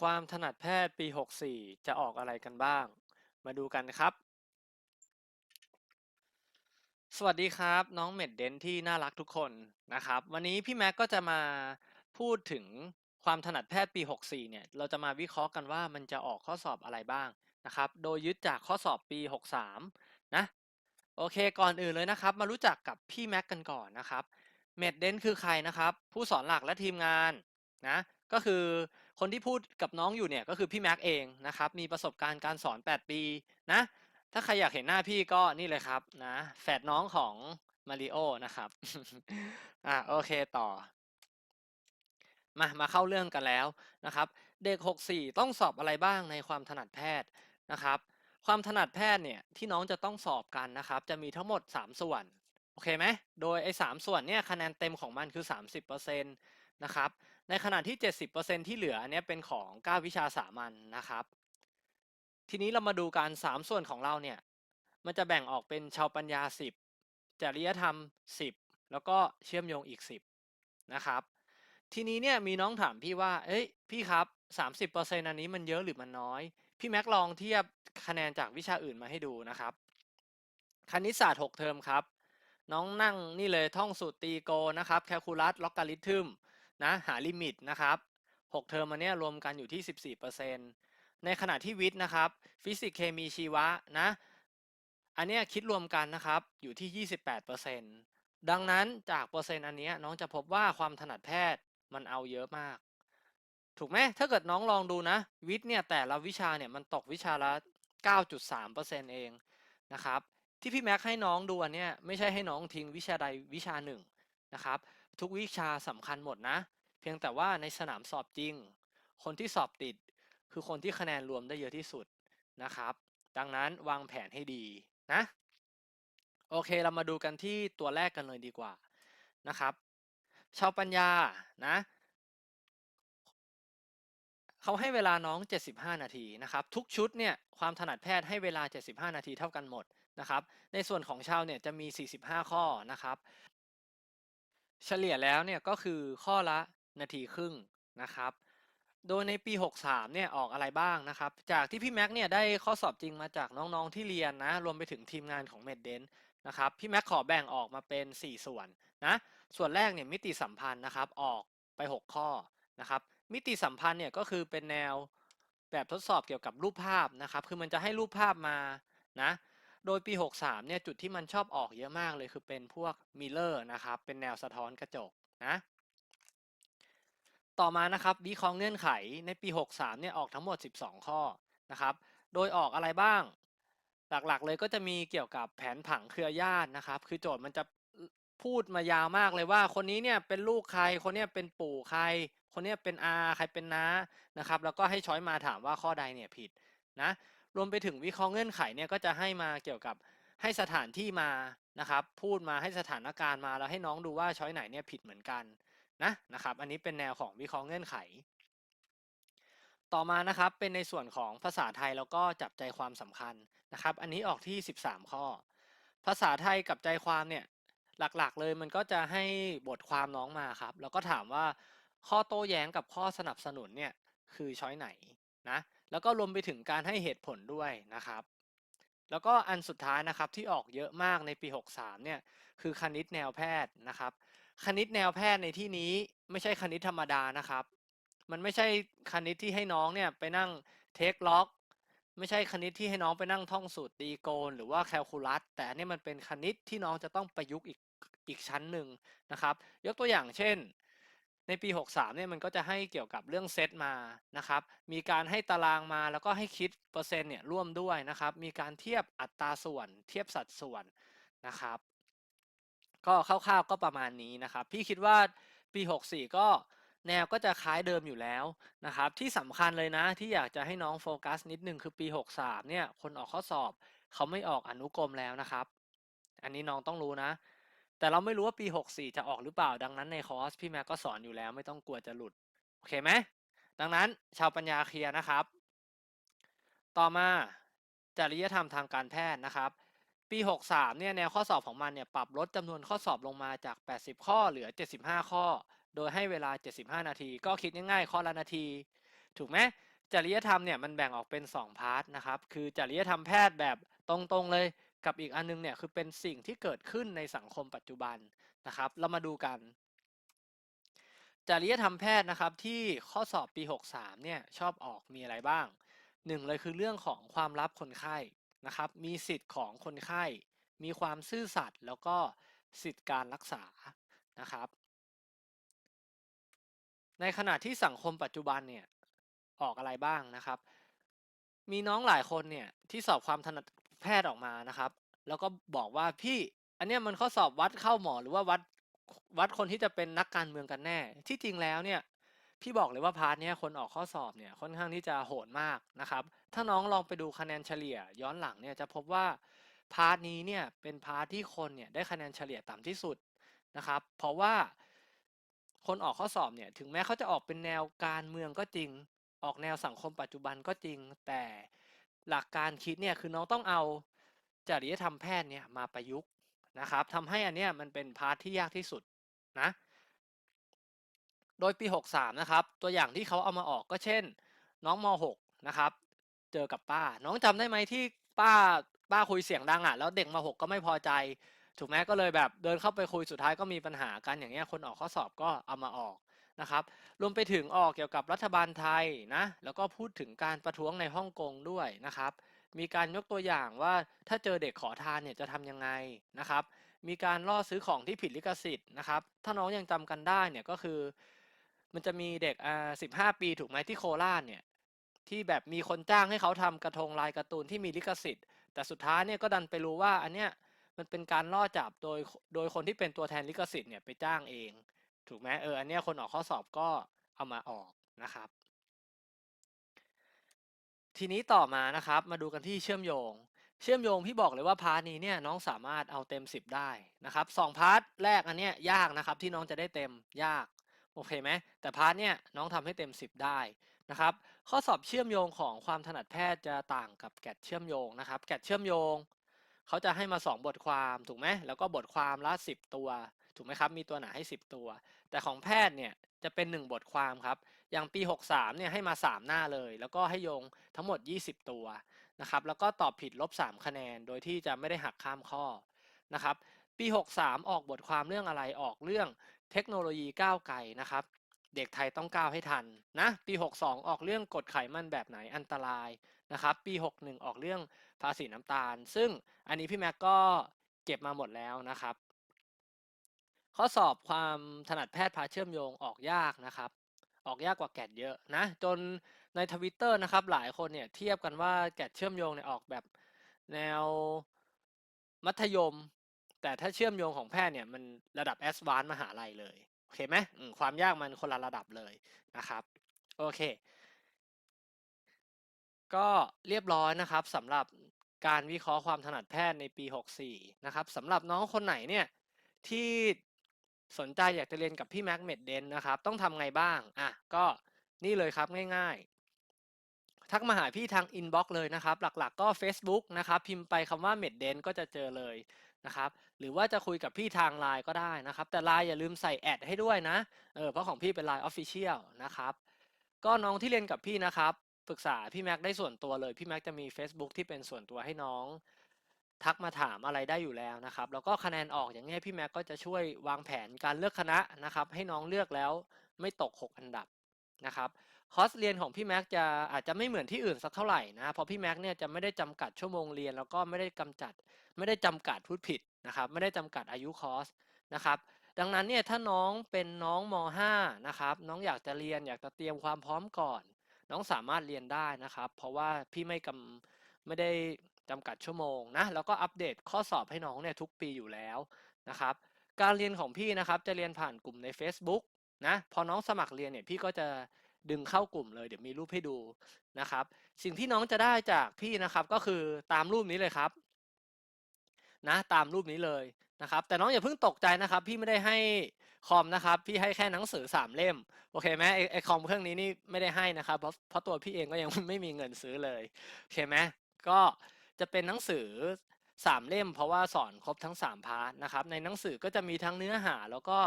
ความถนัดแพทย์ปี 64 จะออกอะไรกันบ้าง มาดูกันครับ สวัสดีครับ น้องเม็ดเดนที่น่ารักทุกคนนะครับ วันนี้พี่แม็กก็จะมาพูดถึงความถนัดแพทย์ปี 64 เนี่ย เราจะมาวิเคราะห์กันว่ามันจะออกข้อสอบอะไรบ้างนะครับ โดยยึดจากข้อสอบปี 63 นะ โอเค ก่อนอื่นเลยนะครับ มารู้จักกับพี่แม็กกันก่อนนะครับ เม็ดเดนคือใครนะครับ ผู้สอนหลักและทีมงานนะ ก็คือคนที่พูดกับน้องอยู่เนี่ยก็คือพี่แม็กเองนะครับ มีประสบการณ์การสอน 8 ปีนะ ถ้าใครอยากเห็นหน้าพี่ก็นี่เลยครับนะแฝดน้องของมาริโอนะครับ อะโอเคต่อ มามาเข้าเรื่องกันแล้วนะครับ เด็ก 64 ต้องสอบอะไรบ้างในความถนัดแพทย์นะครับ ความถนัดแพทย์เนี่ยที่น้องจะต้องสอบกันนะครับ จะมีทั้งหมด 3 ส่วนโอเคไหมโดยไอ้สส่วนเนี่ยคะแนนเต็มของมันคือ 30%นะครับ ในขณะที่ 70%ที่เหลืออันเนี้ยเป็นของ 9 วิชาสามัญนนะครับ ทีนี้เรามาดูการ3ส่วนของเราเนี่ย มันจะแบ่งออกเป็นชาวปัญญา 10 จริยธรรม 10 แล้วก็เชื่อมโยงอีก 10 นะครับ ทีนี้เนี่ยมีน้องถามพี่ว่า เอ้ย พี่ครับ 30%อันนี้มันเยอะหรือมันน้อย พี่แม็กลองเทียบคะแนนจากวิชาอื่นมาให้ดูนะครับ คณิตศาสตร์ 6 เทอมครับ น้องนั่งนี่เลยท่องสูตรตีโกนะครับ แคลคูลัส ล็อกการิทึม นะหาลิมิตนะครับ6เทอมอันเนี้ยรวมกันอยู่ที่ 14%ในขณะที่วิทย์นะครับ ฟิสิกส์เคมีชีวะนะอันเนี้ยคิดรวมกันนะครับอยู่ที่ 28%ดังนั้นจากเปอร์เซ็นต์อันเนี้ยน้องจะพบว่าความถนัดแพทย์มันเอาเยอะมาก ถูกไหมถ้าเกิดน้องลองดูนะ วิทย์เนี่ยแต่ละวิชาเนี่ยมันตกวิชาละ 9.3%เองนะครับที่พี่แม็กให้น้องดูอันเนี้ยไม่ใช่ให้น้องทิ้งวิชาใดวิชาหนึ่งนะครับ ทุกวิชาสำคัญหมดนะ เพียงแต่ว่าในสนามสอบจริง คนที่สอบติด คือคนที่คะแนนรวมได้เยอะที่สุดนะครับ ดังนั้นวางแผนให้ดีนะ โอเคเรามาดูกันที่ตัวแรกกันเลยดีกว่านะครับ ชาวปัญญานะเขาให้เวลาน้อง 75 นาทีนะครับ ทุกชุดเนี่ยความถนัดแพทย์ให้เวลา 75 นาทีเท่ากันหมดนะครับ ในส่วนของชาวเนี่ยจะมี 45 ข้อนะครับ เฉลี่ยแล้วเนี่ยก็คือข้อละนาทีครึ่งนะครับ โดยในปี 63 เนี่ยออกอะไรบ้างนะครับ จากที่พี่แม็กเนี่ยได้ข้อสอบจริงมาจากน้องๆที่เรียนนะ รวมไปถึงทีมงานของเมดเดนนะครับ พี่แม็กขอแบ่งออกมาเป็น 4 ส่วนนะ ส่วนแรกเนี่ยมิติสัมพันธ์นะครับออกไป 6 ข้อนะครับ มิติสัมพันธ์เนี่ยก็คือเป็นแนวแบบทดสอบเกี่ยวกับรูปภาพนะครับ คือมันจะให้รูปภาพมานะ โดยปี 63 เนี่ยจุดที่มันชอบออกเยอะมากเลยคือเป็นพวกมิเลอร์นะครับ เป็นแนวสะท้อนกระจกนะ ต่อมานะครับวิเคราะห์เงื่อนไขในปี 63 เนี่ยออกทั้งหมด 12 ข้อนะครับ โดยออกอะไรบ้าง หลักๆเลยก็จะมีเกี่ยวกับแผนผังเครือญาตินะครับ คือโจทย์มันจะพูดมายาวมากเลยว่า คนนี้เนี่ยเป็นลูกใคร คนนี้เป็นปู่ใคร คนนี้เป็นอาใครเป็นน้านะครับ แล้วก็ให้ช้อยมาถามว่าข้อใดเนี่ยผิดนะ รวมไปถึงวิเคราะห์เงื่อนไขเนี่ยก็จะให้มาเกี่ยวกับให้สถานที่มานะครับ พูดมาให้สถานการณ์มาแล้วให้น้องดูว่าช้อยไหนเนี่ยผิดเหมือนกันนะนะครับ อันนี้เป็นแนวของวิเคราะห์เงื่อนไข ต่อมานะครับเป็นในส่วนของภาษาไทยแล้วก็จับใจความสำคัญนะครับ อันนี้ออกที่ 13 ข้อ ภาษาไทยกับใจความเนี่ยหลักๆ เลยมันก็จะให้บทความน้องมาครับ แล้วก็ถามว่าข้อโต้แย้งกับข้อสนับสนุนเนี่ยคือช้อยไหนนะ แล้วก็รวมไปถึงการให้เหตุผลด้วยนะครับ แล้วก็อันสุดท้ายนะครับที่ออกเยอะมากในปี 63 เนี่ยคือคณิตแนวแพทย์นะครับ คณิตแนวแพทย์ในที่นี้ไม่ใช่คณิตธรรมดานะครับ มันไม่ใช่คณิตที่ให้น้องเนี่ยไปนั่งเทคล็อกไม่ใช่คณิตที่ให้น้องไปนั่งท่องสูตรตีโกณหรือว่าแคลคูลัส แต่อันนี้มันเป็นคณิตที่น้องจะต้องประยุกต์อีกอีกชั้นหนึ่งนะครับ ยกตัวอย่างเช่น ในปี 63เนี่ยมันก็จะให้เกี่ยวกับเรื่องเซตมานะครับ มีการให้ตารางมาแล้วก็ให้คิดเปอร์เซ็นต์เนี่ยร่วมด้วยนะครับ มีการเทียบอัตราส่วน เทียบสัดส่วนนะครับ ก็คร่าวๆก็ประมาณนี้นะครับ พี่คิดว่าปี 64 ก็แนวก็จะคล้ายเดิมอยู่แล้วนะครับ ที่สำคัญเลยนะที่อยากจะให้น้องโฟกัสนิดนึงคือปี 63เนี่ยคนออกข้อสอบเขาไม่ออกอนุกรมแล้วนะครับ อันนี้น้องต้องรู้นะ แต่เราไม่รู้ว่าปี 64 จะออกหรือเปล่า ดังนั้นในคอร์สพี่แม็กก็สอนอยู่แล้วไม่ต้องกลัวจะหลุด โอเคไหม ดังนั้นชาวปัญญาเคลียร์นะครับ ต่อมาจริยธรรมทางการแพทย์นะครับ ปี 63 เนี่ยแนวข้อสอบของมันเนี่ยปรับลดจำนวนข้อสอบลงมาจาก 80 ข้อเหลือ 75 ข้อ โดยให้เวลา 75 นาที ก็คิดง่ายๆ ข้อละนาที ถูกไหมจริยธรรมเนี่ยมันแบ่งออกเป็นสองพาร์ทนะครับ คือจริยธรรมแพทย์แบบตรงๆเลย กับอีกอันนึงเนี่ยคือเป็นสิ่งที่เกิดขึ้นในสังคมปัจจุบันนะครับ เรามาดูกันจริยธรรมแพทย์นะครับที่ข้อสอบปี 63เนี่ยชอบออกมีอะไรบ้างหนึ่งเลยคือเรื่องของความลับคนไข้นะครับ มีสิทธิ์ของคนไข้ มีความซื่อสัตย์แล้วก็สิทธิการรักษานะครับ ในขณะที่สังคมปัจจุบันเนี่ยออกอะไรบ้างนะครับ มีน้องหลายคนเนี่ยที่สอบความถนัด พทย์ออกมานะครับ แล้วก็บอกว่าพี่อันเนี้ยมันข้อสอบวัดเข้าหมอหรือว่าวัดวัดคนที่จะเป็นนักการเมืองกันแน่ ที่จริงแล้วเนี่ยพี่บอกเลยว่าพาร์ทเนี้ยคนออกข้อสอบเนี่ยค่อนข้างที่จะโหดมากนะครับ ถ้าน้องลองไปดูคะแนนเฉลี่ยย้อนหลังเนี่ยจะพบว่าพาร์ทนี้เนี่ยเป็นพาร์ทที่คนเนี่ยได้คะแนนเฉลี่ยต่ำที่สุดนะครับ เพราะว่าคนออกข้อสอบเนี่ยถึงแม้เขาจะออกเป็นแนวการเมืองก็จริง ออกแนวสังคมปัจจุบันก็จริง แต่ หลักการคิดเนี่ยคือน้องต้องเอาจริยธรรมแพทย์เนี่ยมาประยุกต์นะครับทำให้อันเนี้ยมันเป็นพาร์ทที่ยากที่สุดนะโดยปี 63 นะครับ ตัวอย่างที่เขาเอามาออกก็เช่น น้องม .6 นะครับ เจอกับป้า น้องจำได้ไหมที่ป้าป้าคุยเสียงดังอะแล้วเด็กม .6 ก็ไม่พอใจ ถูกไหมก็เลยแบบเดินเข้าไปคุยสุดท้ายก็มีปัญหากันอย่างเงี้ยคนออกข้อสอบก็เอามาออก นะครับ รวมไปถึงออกเกี่ยวกับรัฐบาลไทยนะ แล้วก็พูดถึงการประท้วงในฮ่องกงด้วยนะครับ มีการยกตัวอย่างว่าถ้าเจอเด็กขอทานเนี่ยจะทำยังไงนะครับ มีการล่อซื้อของที่ผิดลิขสิทธิ์นะครับ ถ้าน้องยังจำกันได้เนี่ยก็คือ มันจะมีเด็กอ่าสิบห้าปีถูกไหมที่โคราชเนี่ยที่แบบมีคนจ้างให้เขาทำกระทงลายการ์ตูนที่มีลิขสิทธิ์ แต่สุดท้ายเนี่ยก็ดันไปรู้ว่าอันเนี้ยมันเป็นการล่อจับโดยโดยคนที่เป็นตัวแทนลิขสิทธิ์เนี่ยไปจ้างเอง ถูกไหมเอออันเนี้ยคนออกข้อสอบก็เอามาออกนะครับ ทีนี้ต่อมานะครับ มาดูกันที่เชื่อมโยง เชื่อมโยงพี่บอกเลยว่าพาร์ทนี้เนี่ยน้องสามารถเอาเต็ม 10 ได้นะครับสองพาร์ทแรกอันเนี้ยยากนะครับที่น้องจะได้เต็มยากโอเคไหมแต่พาร์ทเนี่ยน้องทำให้เต็ม 10 ได้นะครับ ข้อสอบเชื่อมโยงของความถนัดแพทย์จะต่างกับแกดเชื่อมโยงนะครับ แกดเชื่อมโยงเขาจะให้มา 2 บทความถูกไหมแล้วก็บทความละ 10 ตัว ถูกไหมครับ มีตัวไหนให้ 10 ตัว แต่ของแพทย์เนี่ยจะเป็น 1 บทความครับ อย่างปี 63เนี่ยให้มา 3 หน้าเลย แล้วก็ให้โยงทั้งหมด 20 ตัวนะครับ แล้วก็ตอบผิดลบ 3 คะแนน โดยที่จะไม่ได้หักข้ามข้อนะครับ ปี 63 ออกบทความเรื่องอะไร ออกเรื่องเทคโนโลยีก้าวไกลนะครับ เด็กไทยต้องก้าวให้ทันนะ ปี 62 ออกเรื่องกฎไขมันแบบไหนอันตรายนะครับ ปี 61 ออกเรื่องภาษีน้ำตาล ซึ่งอันนี้พี่แม็กก็เก็บมาหมดแล้วนะครับ ข้อสอบความถนัดแพทย์พาเชื่อมโยงออกยากนะครับ ออกยากกว่าแกดเยอะนะ จนในทวิตเตอร์นะครับ หลายคนเนี่ยเทียบกันว่าแกดเชื่อมโยงเนี่ยออกแบบแนวมัธยม แต่ถ้าเชื่อมโยงของแพทย์เนี่ยมันระดับแอสวานมหาลัยเลยโอเคไหมอืมความยากมันคนละระดับเลยนะครับโอเค ก็เรียบร้อยนะครับสำหรับการวิเคราะห์ความถนัดแพทย์ในปี 64 นะครับสำหรับน้องคนไหนเนี่ยที่ สนใจอยากจะเรียนกับพี่แม็กเมดเดนนะครับ ต้องทำไงบ้างอะก็นี่เลยครับง่ายๆ ทักมาหาพี่ทางอินบ็อกซ์เลยนะครับ หลักๆก็ Facebook นะครับ พิมพ์ไปคำว่าเมดเดนก็จะเจอเลยนะครับ หรือว่าจะคุยกับพี่ทางไลน์ก็ได้นะครับ แต่ไลน์อย่าลืมใส่แอดให้ด้วยนะเออเพราะของพี่เป็นไลน์ออฟฟิเชียลนะครับ ก็น้องที่เรียนกับพี่นะครับปรึกษาพี่แม็กได้ส่วนตัวเลย พี่แม็กจะมี Facebook ที่เป็นส่วนตัวให้น้อง ทักมาถามอะไรได้อยู่แล้วนะครับแล้วก็คะแนนออกอย่างเงี้ยพี่แม็กก็จะช่วยวางแผนการเลือกคณะนะครับ ให้น้องเลือกแล้วไม่ตก 6 อันดับนะครับคอร์สเรียนของพี่แม็กจะอาจจะไม่เหมือนที่อื่นสักเท่าไหร่นะเพราะพี่แม็กเนี่ยจะไม่ได้จำกัดชั่วโมงเรียน แล้วก็ไม่ได้กำจัด ไม่ได้จำกัดพูดผิดนะครับ ไม่ได้จำกัดอายุคอร์สนะครับดังนั้นเนี่ยถ้าน้องเป็นน้องม .5 นะครับน้องอยากจะเรียนอยากจะเตรียมความพร้อมก่อน น้องสามารถเรียนได้นะครับ เพราะว่าพี่ไม่กำไม่ได้ จำกัดชั่วโมงนะแล้วก็อัปเดตข้อสอบให้น้องเนี่ยทุกปีอยู่แล้วนะครับ การเรียนของพี่นะครับจะเรียนผ่านกลุ่มใน Facebook นะพอน้องสมัครเรียนเนี่ยพี่ก็จะดึงเข้ากลุ่มเลยเดี๋ยวมีรูปให้ดูนะครับ สิ่งที่น้องจะได้จากพี่นะครับก็คือตามรูปนี้เลยครับ นะตามรูปนี้เลยนะครับ แต่น้องอย่าเพิ่งตกใจนะครับ พี่ไม่ได้ให้คอมนะครับ พี่ให้แค่หนังสือสามเล่มโอเคไหมไอไอคอมเครื่องนี้นี่ไม่ได้ให้นะครับเพราะเพราะตัวพี่เองก็ยังไม่มีเงินซื้อเลยโอเคไหมก็ จะเป็นหนังสือสามเล่ม เพราะว่าสอนครบทั้งสามพาร์ทนะครับ ในหนังสือก็จะมีทั้งเนื้อหาแล้วก็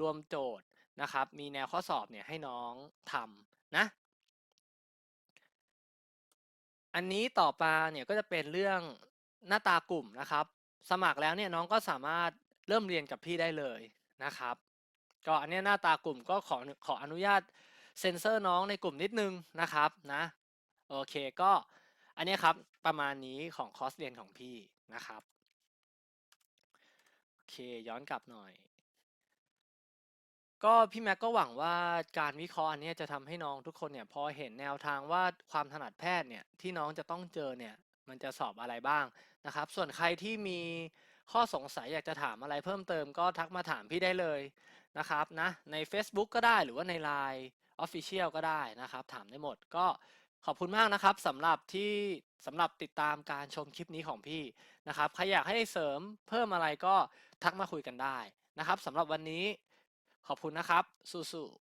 รวมโจทย์นะครับ มีแนวข้อสอบเนี่ยให้น้องทำนะ อันนี้ต่อมาเนี่ยก็จะเป็นเรื่องหน้าตากลุ่มนะครับ สมัครแล้วเนี่ยน้องก็สามารถเริ่มเรียนกับพี่ได้เลยนะครับ ก็อันนี้หน้าตากลุ่มก็ขอขออนุญาตเซ็นเซอร์น้องในกลุ่มนิดนึงนะครับนะ โอเคก็ อันนี้ครับประมาณนี้ของคอร์สเรียนของพี่นะครับโอเคย้อนกลับหน่อย ก็พี่แม็กก็หวังว่าการวิเคราะห์อันนี้จะทำให้น้องทุกคนเนี่ยพอเห็นแนวทางว่าความถนัดแพทย์เนี่ยที่น้องจะต้องเจอเนี่ยมันจะสอบอะไรบ้างนะครับ ส่วนใครที่มีข้อสงสัยอยากจะถามอะไรเพิ่มเติมก็ทักมาถามพี่ได้เลยนะครับนะใน Facebook ก็ได้หรือว่าใน Line Official ก็ได้นะครับ ถามได้หมดก็ ขอบคุณมากนะครับสำหรับที่สำหรับติดตามการชมคลิปนี้ของพี่นะครับใครอยากให้เสริมเพิ่มอะไรก็ทักมาคุยกันได้นะครับสำหรับวันนี้ขอบคุณนะครับสู้ๆ